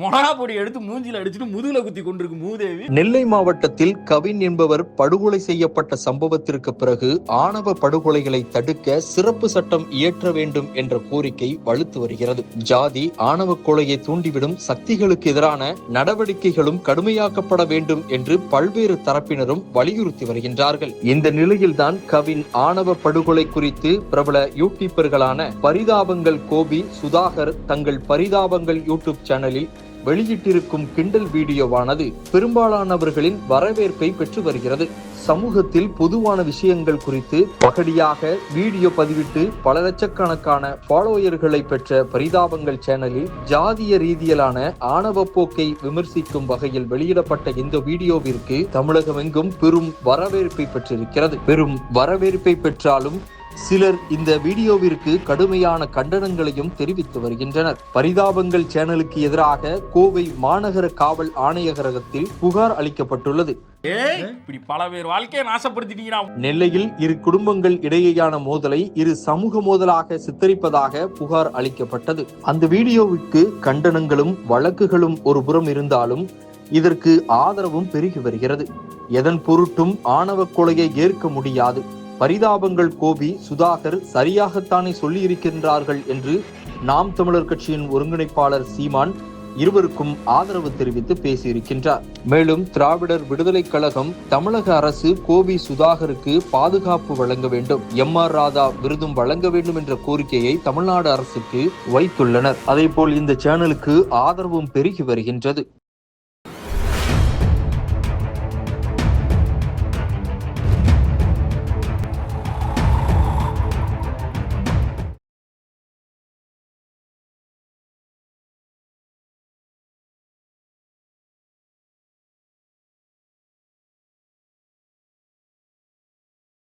மொளகா பொடி எடுத்து மூஞ்சில அடிச்சுட்டு முதுகுல குத்தி கொண்டிருக்கு மூதேவி. நெல்லை மாவட்டத்தில் கவின் என்பவர் படுகொலை செய்யப்பட்ட சம்பவத்திற்கு பிறகு ஆணவ படுகொலைகளை தடுக்க சிறப்பு சட்டம் இயற்ற வேண்டும் என்ற கோரிக்கை வலுத்து வருகிறது. ஜாதி ஆணவ கொலையை தூண்டிவிடும் சக்திகளுக்கு எதிரான நடவடிக்கைகளும் கடுமையாக்கப்பட வேண்டும் என்று பல்வேறு தரப்பினரும் வலியுறுத்தி வருகின்றார்கள். இந்த நிலையில்தான் கவின் ஆணவ படுகொலை குறித்து பிரபல யூடியூபர்களான பரிதாபங்கள் கோபி சுதாகர் தங்கள் பரிதாபங்கள் யூடியூப் சேனலில் வெளியிட்டிருக்கும் கிண்டல் வீடியோவானது பெரும்பாலானவர்களின் வரவேற்பை பெற்று வருகிறது. சமூகத்தில் பொதுவான விஷயங்கள் குறித்து பகடியாக வீடியோ பதிவிட்டு பல லட்சக்கணக்கான ஃபாலோயர்களை பெற்ற பரிதாபங்கள் சேனலில் ஜாதிய ரீதியிலான ஆணவ போக்கை விமர்சிக்கும் வகையில் வெளியிடப்பட்ட இந்த வீடியோவிற்கு தமிழகமெங்கும் பெரும் வரவேற்பை பெற்றிருக்கிறது. பெரும் வரவேற்பை பெற்றாலும் சிலர் இந்த வீடியோவிற்கு கடுமையான கண்டனங்களையும் தெரிவித்து வருகின்றனர். பரிதாபங்கள் சேனலுக்கு எதிராக கோவை மாநகர காவல் ஆணையரகத்தில் புகார் அளிக்கப்பட்டுள்ளது. இப்படி பல பேர் வாழ்க்கையை நாசப்படுத்திட்டீங்கடா. நெல்லையில் இரு குடும்பங்கள் இடையேயான மோதலை இரு சமூக மோதலாக சித்தரிப்பதாக புகார் அளிக்கப்பட்டது. அந்த வீடியோவுக்கு கண்டனங்களும் வழக்குகளும் ஒரு புறம் இருந்தாலும் இதற்கு ஆதரவும் பெருகி வருகிறது. எதன் பொருட்டும் ஆணவ கொலையை ஏற்க முடியாது. பரிதாபங்கள் கோபி சுதாகர் சரியாகத்தானே சொல்லியிருக்கின்றார்கள் என்று நாம் தமிழர் கட்சியின் ஒருங்கிணைப்பாளர் சீமான் இருவருக்கும் ஆதரவு தெரிவித்து பேசியிருக்கின்றார். மேலும் திராவிடர் விடுதலை கழகம் தமிழக அரசு கோபி சுதாகருக்கு பாதுகாப்பு வழங்க வேண்டும். எம் ஆர் ராதா விருதும் வழங்க வேண்டும் என்ற கோரிக்கையை தமிழ்நாடு அரசுக்கு வைத்துள்ளனர். அதேபோல் இந்த சேனலுக்கு ஆதரவும் பெருகி வருகின்றது.